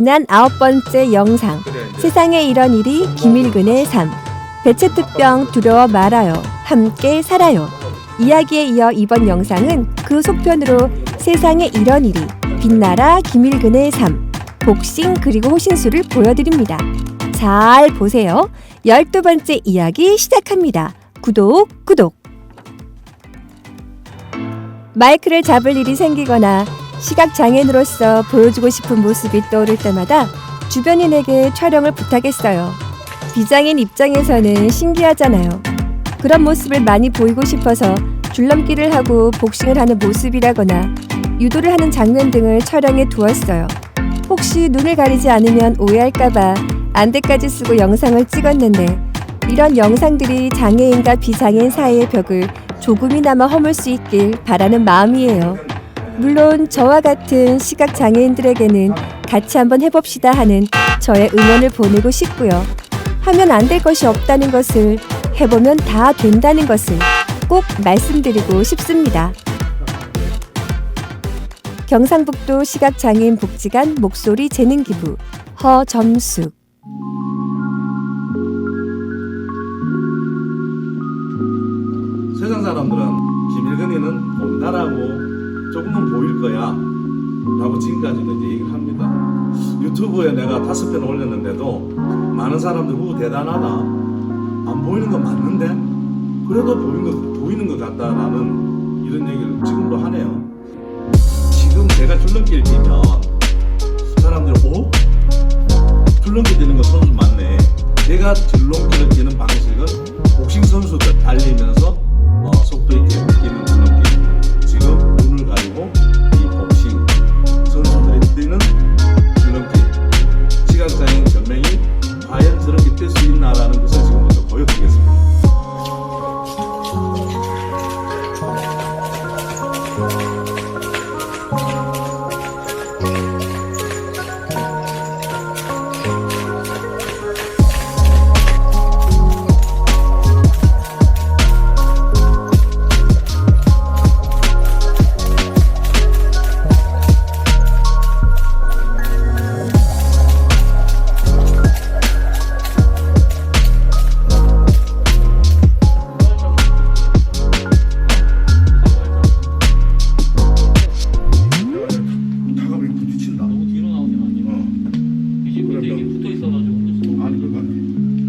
지난 아홉 번째 영상. 세상에 이런 일이 김일근의 삶. 배체특병 두려워 말아요. 함께 살아요. 이야기에 이어 이번 영상은 그 속편으로 세상에 이런 일이 빛나라 김일근의 삶. 복싱 그리고 호신술을 보여드립니다. 잘 보세요. 열두 번째 이야기 시작합니다. 구독 구독. 마이크를 잡을 일이 생기거나 시각 장애인으로서 보여주고 싶은 모습이 떠오를 때마다 주변인에게 촬영을 부탁했어요. 비장인 입장에서는 신기하잖아요. 그런 모습을 많이 보이고 싶어서 줄넘기를 하고 복싱을 하는 모습이라거나 유도를 하는 장면 등을 촬영해 두었어요. 혹시 눈을 가리지 않으면 오해할까봐 안대까지 쓰고 영상을 찍었는데 이런 영상들이 장애인과 비장애인 사이의 벽을 조금이나마 허물 수 있길 바라는 마음이에요. 물론 저와 같은 시각 장애인들에게는 같이 한번 해봅시다 하는 저의 응원을 보내고 싶고요. 하면 안 될 것이 없다는 것을 해보면 다 된다는 것을 꼭 말씀드리고 싶습니다. 경상북도 시각장애인 복지관 목소리 재능 기부 허점숙 세상 사람들은 김일근이는 본다라고 조금은 보일 거야 라고 지금까지도 이제 얘기를 합니다. 유튜브에 내가 다섯 편 올렸는데도 많은 사람들 후 대단하다. 안 보이는 건 맞는데? 그래도 보이는 것, 보이는 것 같다라는 이런 얘기를 지금도 하네요. 지금 제가 줄넘기를 뛰면 사람들이 오? 줄넘기 뛰는 거 선수 맞네. 제가 줄넘기를 뛰는 방식은 복싱 선수들 달리면서 어, 속도 있게 뛰는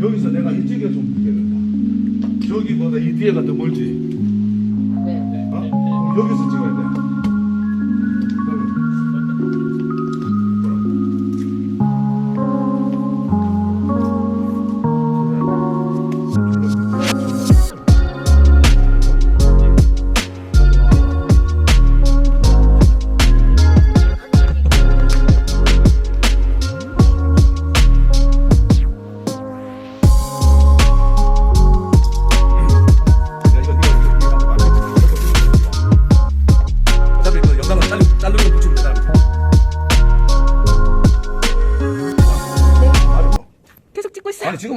여기서 내가 이쪽에 좀 보게 된다 저기보다 이 뒤에가 더 멀지 네. 네. 어? 네. 그럼 여기서 찍어야 돼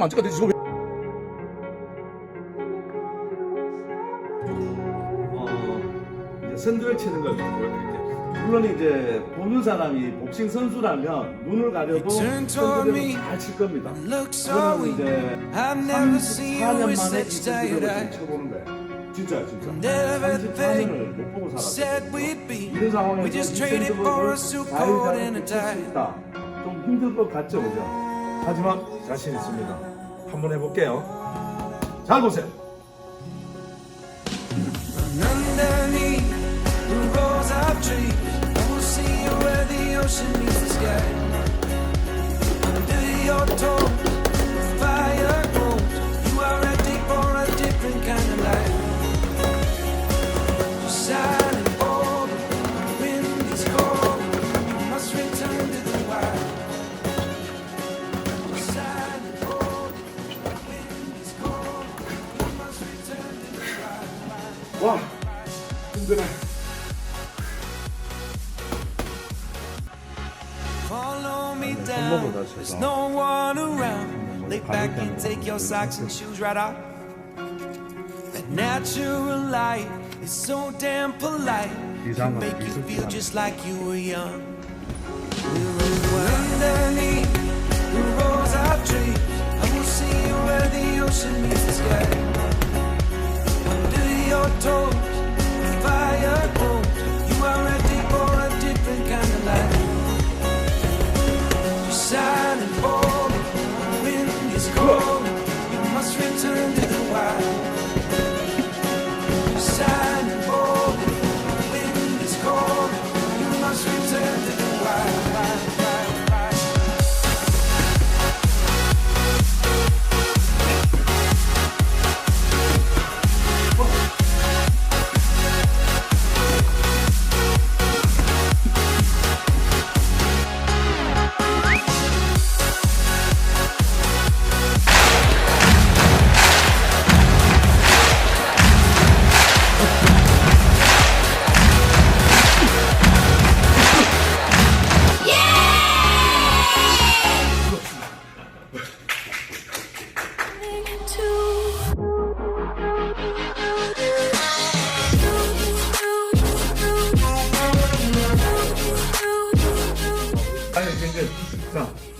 안 찍어도 되지 지금 왜- 어, 이제 선두를 치는 걸 보여드릴게요. 물론 이제 보는 사람이 복싱 선수라면 눈을 가려도 선두를 잘칠 겁니다. 저는. 이제 I've never seen you 34년 with 만에 이 eyes. 쳐보는 거예요. 진짜 진짜. Never 34년을 못 보고 Said 살았어요. we'd be. 이런 상황에서 We just 이 traded 선두를 for a suit 잘 coat and a 칠수 tie. 있다. 좀 힘들 것 같죠, 그죠? 하지만 자신 있습니다. 한번 해볼게요. 잘 보세요. Wow, I'm gonna. Follow me down. There's no one around. Lay back and take your socks and shoes right off. That natural light is so damn polite. Can make you feel just like you were young. We're underneath the rose. I will see you where the ocean meets the sky your toes, fire goes.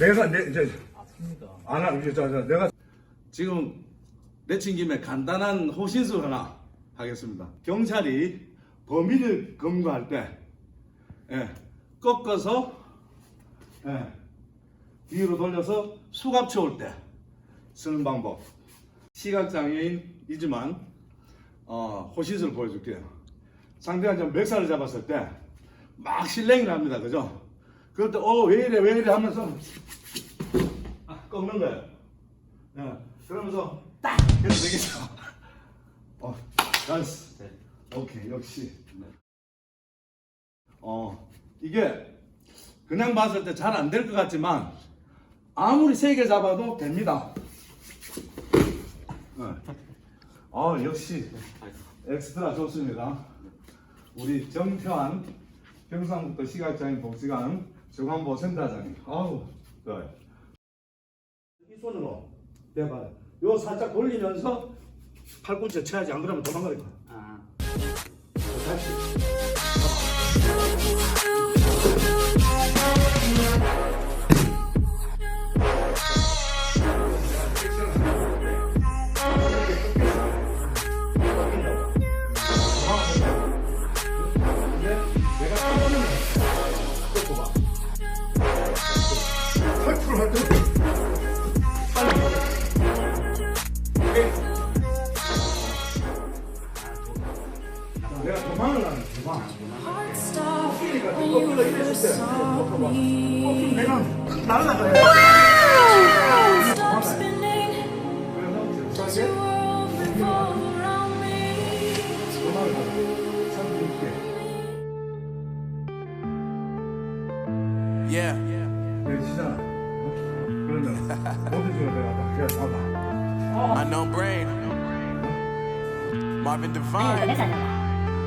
내가 내 이제 안하 이제 내가 지금 내친 김에 간단한 호신술 하나 하겠습니다. 경찰이 범인을 검거할 때 예, 꺾어서 예, 뒤로 돌려서 수갑 채울 때 쓰는 방법. 시각장애인이지만 어, 호신술 보여줄게요. 상대가 좀 멱살을 잡았을 때 막 실랭이를 합니다. 그죠? 때, 어, 왜 이래, 왜 이래 하면서 아, 꺾는 거예요. 예, 그러면서 딱! 해도 되겠죠? 어, 나이스. 오케이, 역시. 어, 이게 그냥 봤을 때 잘 안 될 것 같지만 아무리 세게 잡아도 됩니다. 예. 어, 역시 엑스트라 좋습니다. 우리 정태환 경상북도 시각장애인 복지관 정한보 센터장님. 아우, 좋아요. 이 손으로 대봐요. 요 살짝 돌리면서 팔꿈치 쳐야지 안 그러면 거야. 아. 다시. heart stopped when you first saw me. Wow! Stop spinning does your world revolve around me? Yeah. I know brain. Marvin Devine.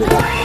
What?